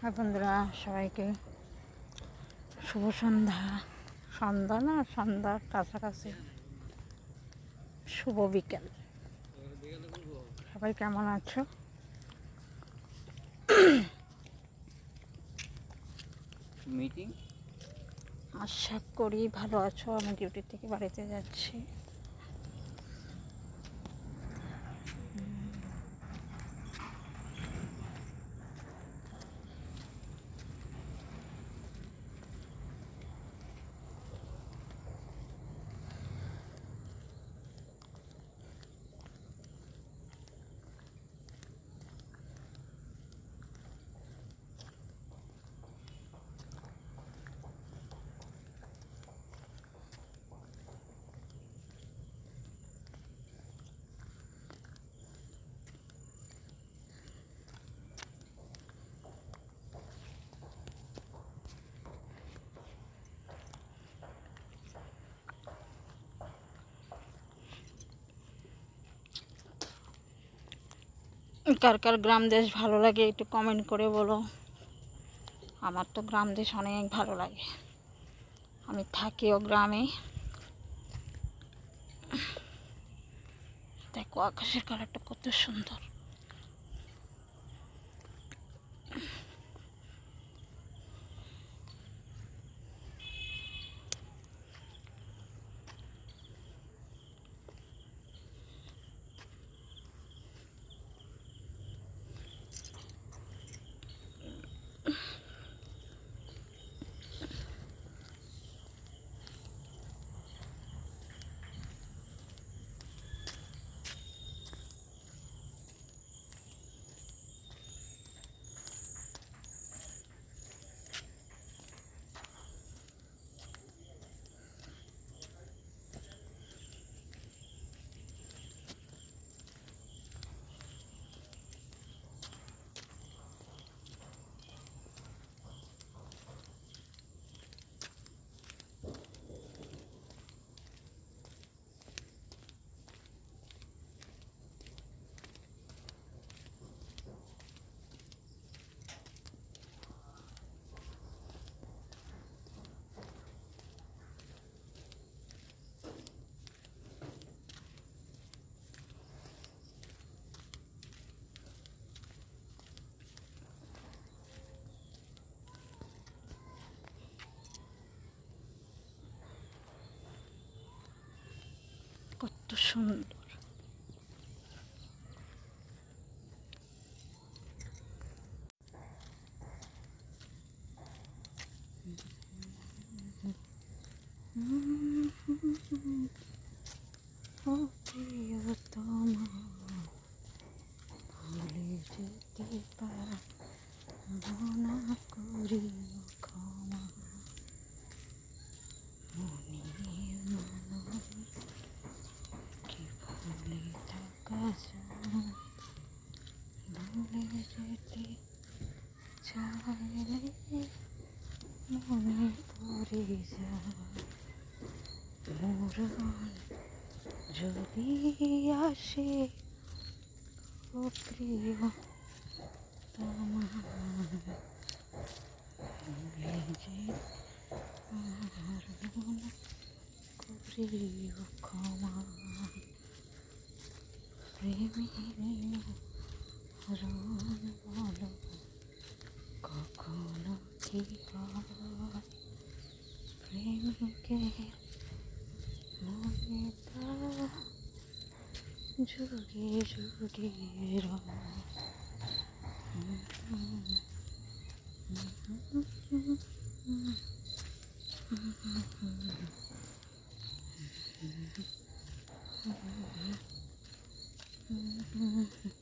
হ্যাঁ বন্ধুরা সবাইকে শুভ সন্ধ্যা। সন্ধ্যা না সন্ধ্যার কাছাকাছি শুভ বিকেল। সবাই কেমন আছো? মিটিং আশা করি ভালো আছো। আমি ডিউটি থেকে বাড়িতে যাচ্ছি। কার কার গ্রাম দেশ ভালো লাগে একটু কমেন্ট করে বলো। আমার তো গ্রাম দেশ অনেক ভালো লাগে। আমি থাকিও গ্রামে। দেখো আকাশের কালারটা কত সুন্দর কত সুন্দর। যেতে করি ক্ষমা মনের মানুষ কি ভুলে থাকা যায় ভুলে যেতে চাইলে মনে পড়ে যদি আসে ও প্রিয় তোমার ভুলে যে পারব না কখনো কি প্রেমিকের মনে যুগে যুগে রয় Mm-hmm.